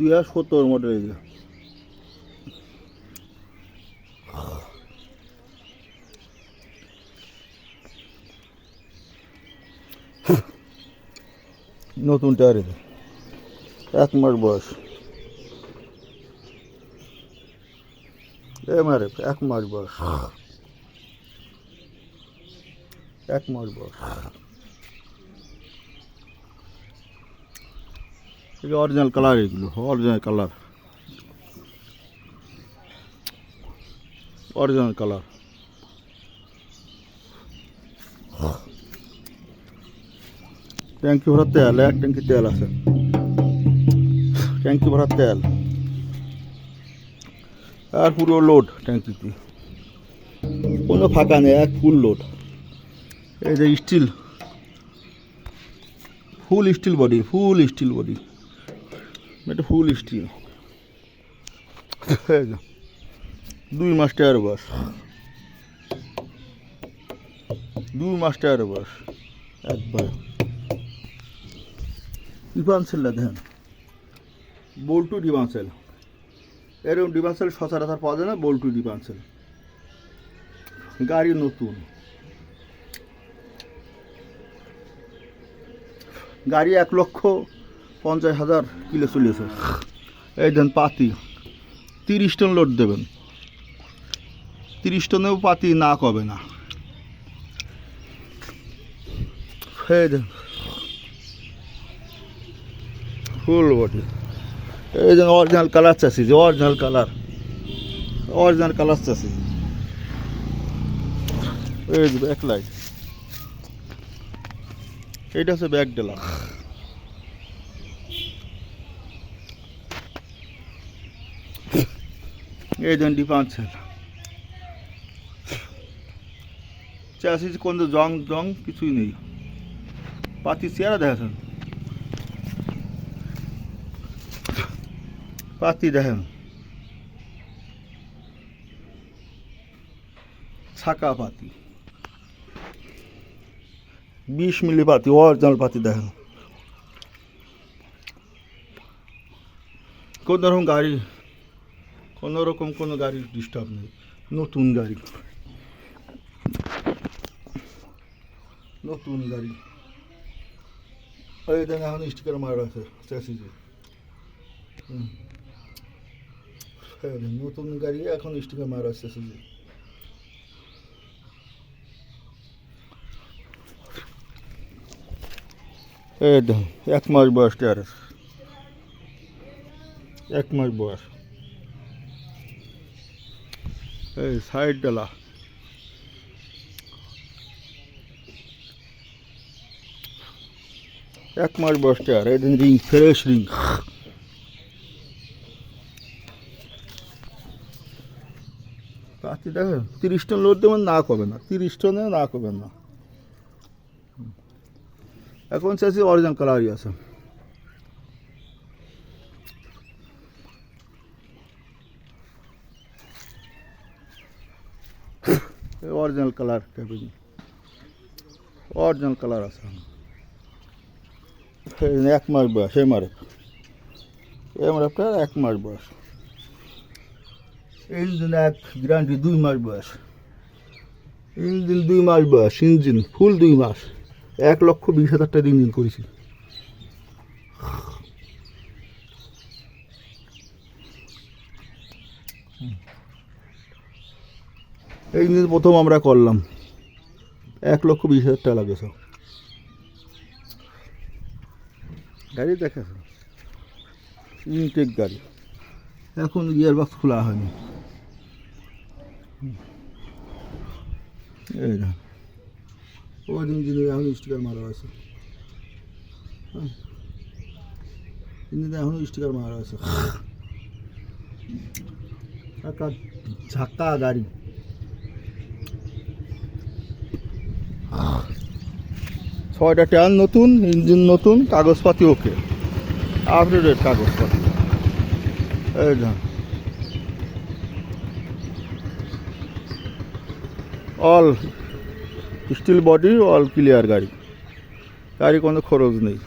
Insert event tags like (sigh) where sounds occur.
দুই হাজার সত্তর মডেল এই (laughs) নতুন টায়ার এক মাস বয়স। এমারে এক মাস বয়স। এক মাস বয়স। এটা অরিজিনাল কালার এগুলো অরিজিনাল কালার অরিজিনাল কালার ট্যাঙ্কি ভরা তেল এক ট্যাঙ্কি তেল আছে ট্যাঙ্কি ভরা তেল আর পুরো লোড ট্যাঙ্কিতে কোনো ফাঁকা নেই এক ফুল লোড এই যে steel full steel body full steel body এটা ফুল স্টিল দুই মাস টায়ার বাস দুই মাস টায়ার বাস একবার। ডিপান্সেল দেখেন। বল্টু ডিপান্সেল এরকম ডিপান্সেল সচরাচর পাওয়া যায় না বল্টু ডিপান্সেল গাড়ি নতুন। গাড়ি এক লক্ষ পঞ্চাশ হাজার কিলো চলেছে। এই দেন পাতি। তিরিশ টন লোড দেবেন। তিরিশ টনেও পাতি না কবে না। এই ফুল বডি। এই যেন অরিজিনাল কালার চাষি যে অরিজিনাল কালার অরিজিনাল কালার চাষি এই যে ব্যাক লাইট এইটা হচ্ছে ব্যাক ডেলা এই দেন ডিপাঞ্চেল চাষি কোন জং জং কিছুই নেই। পাতি চেয়ারা দেখাছেন। পাতি দেখেন। ছাকা পাতি। বিশ মিলি পাতি অরিজিনাল পাতি দেখেন। কোন রকম গাড়ি কোনো রকম কোনো গাড়ির ডিস্টার্ব নেই। নতুন গাড়ি। নতুন গাড়ি। এই দেন এখন স্টিকার মারা আছে চ্যাসিজে নতুন গাড়ি এখন স্টিকার মারা আছে চ্যাসিজে এই এক মাস বয়স টিআরএস এক মাস বয়স। এই সাইড ডালা। এক মাস বয়স টিআর এই দিন রিং ফ্রেশ রিং পাতি দেখেন, তিরিশ টন লোড দেবেন, না কবে না। তিরিশ টনে না করবেন না। এখন চাইছি অরিজিনাল কালারই আছে। Original colour cabin original colour আছে এক মাস বয়স, এই মারে। এই মারেটা এক মাস বয়স। ইঞ্জিন এক, গ্যারান্টি দুই মাস বয়স। ইঞ্জিন দুই মাস বয়স, ইঞ্জিন ফুল দুই মাস। এক লক্ষ বিশ হাজার টাকা ইঞ্জিন করেছি। এই জিনিস প্রথম আমরা করলাম। এক লক্ষ বিশ হাজার টাকা লাগে সব গাড়ি দেখেছ? ইনটেক গাড়ি। এখন গিয়ার বক্স খোলা হয়নি। এই না ওর ইঞ্জিনে এখন স্টিকার মারা আছে। ইঞ্জিনে এখনও স্টিকার মারা আছে ঝাক্কা গাড়ি। ছয়টা ট্যান নতুন, ইঞ্জিন নতুন, কাগজপাতি ওকে। আপডেটেড কাগজপাতি। এই all steel body all clear গাড়ি। গাড়ি কোনো খরচ নেই।